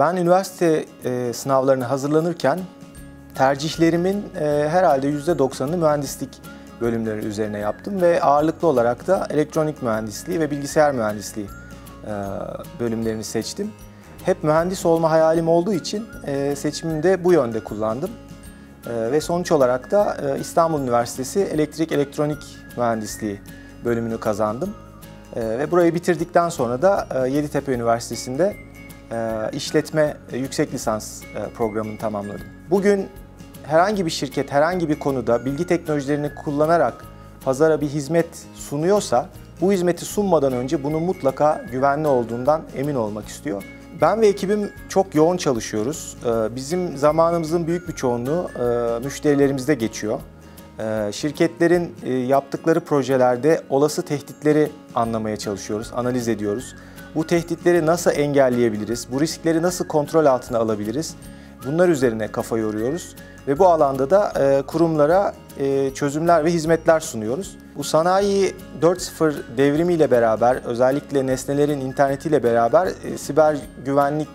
Ben üniversite e, sınavlarına hazırlanırken tercihlerimin e, herhalde %90'ını mühendislik bölümleri üzerine yaptım ve ağırlıklı olarak da elektronik mühendisliği ve bilgisayar mühendisliği e, bölümlerini seçtim. Hep mühendis olma hayalim olduğu için e, seçimimi de bu yönde kullandım. E, ve sonuç olarak da e, İstanbul Üniversitesi Elektrik Elektronik Mühendisliği bölümünü kazandım. E, ve burayı bitirdikten sonra da e, Yeditepe Üniversitesi'nde işletme e, yüksek lisans e, programını tamamladım. Bugün herhangi bir şirket herhangi bir konuda bilgi teknolojilerini kullanarak pazara bir hizmet sunuyorsa bu hizmeti sunmadan önce bunun mutlaka güvenli olduğundan emin olmak istiyor. Ben ve ekibim çok yoğun çalışıyoruz. Bizim zamanımızın büyük bir çoğunluğu e, müşterilerimizde geçiyor. Şirketlerin e, yaptıkları projelerde olası tehditleri anlamaya çalışıyoruz, analiz ediyoruz. Bu tehditleri nasıl engelleyebiliriz, bu riskleri nasıl kontrol altına alabiliriz? Bunlar üzerine kafa yoruyoruz ve bu alanda da e, kurumlara çözümler ve hizmetler sunuyoruz. Bu sanayi 4.0 devrimiyle beraber özellikle nesnelerin internetiyle beraber e, siber güvenlik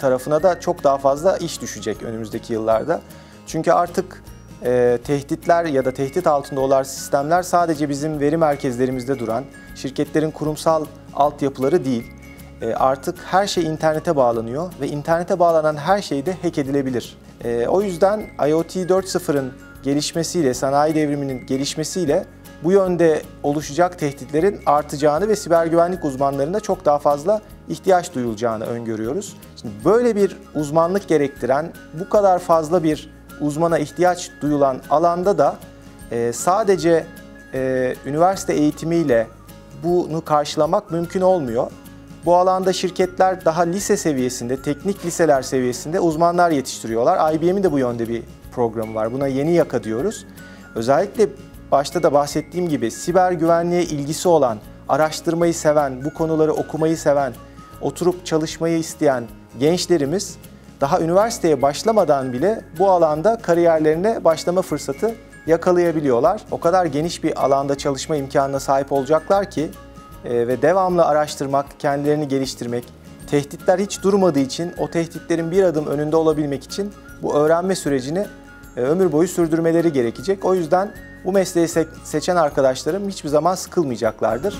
tarafına da çok daha fazla iş düşecek önümüzdeki yıllarda. Çünkü artık e, tehditler ya da tehdit altında olan sistemler sadece bizim veri merkezlerimizde duran şirketlerin kurumsal altyapıları değil. E, artık her şey internete bağlanıyor ve internete bağlanan her şey de hack edilebilir. E, o yüzden IoT 4.0'ın gelişmesiyle, sanayi devriminin gelişmesiyle bu yönde oluşacak tehditlerin artacağını ve siber güvenlik uzmanlarına çok daha fazla ihtiyaç duyulacağını öngörüyoruz. Şimdi böyle bir uzmanlık gerektiren, bu kadar fazla bir uzmana ihtiyaç duyulan alanda da e, sadece üniversite eğitimiyle bunu karşılamak mümkün olmuyor. Bu alanda şirketler daha lise seviyesinde, teknik liseler seviyesinde uzmanlar yetiştiriyorlar. IBM'in de bu yönde bir programı var. Buna yeni yaka diyoruz. Özellikle başta da bahsettiğim gibi siber güvenliğe ilgisi olan, araştırmayı seven, bu konuları okumayı seven, oturup çalışmayı isteyen gençlerimiz daha üniversiteye başlamadan bile bu alanda kariyerlerine başlama fırsatı yakalayabiliyorlar. O kadar geniş bir alanda çalışma imkanına sahip olacaklar ki e, ve devamlı araştırmak, kendilerini geliştirmek, tehditler hiç durmadığı için o tehditlerin bir adım önünde olabilmek için bu öğrenme sürecini e, ömür boyu sürdürmeleri gerekecek. O yüzden bu mesleği seçen arkadaşlarım hiçbir zaman sıkılmayacaklardır.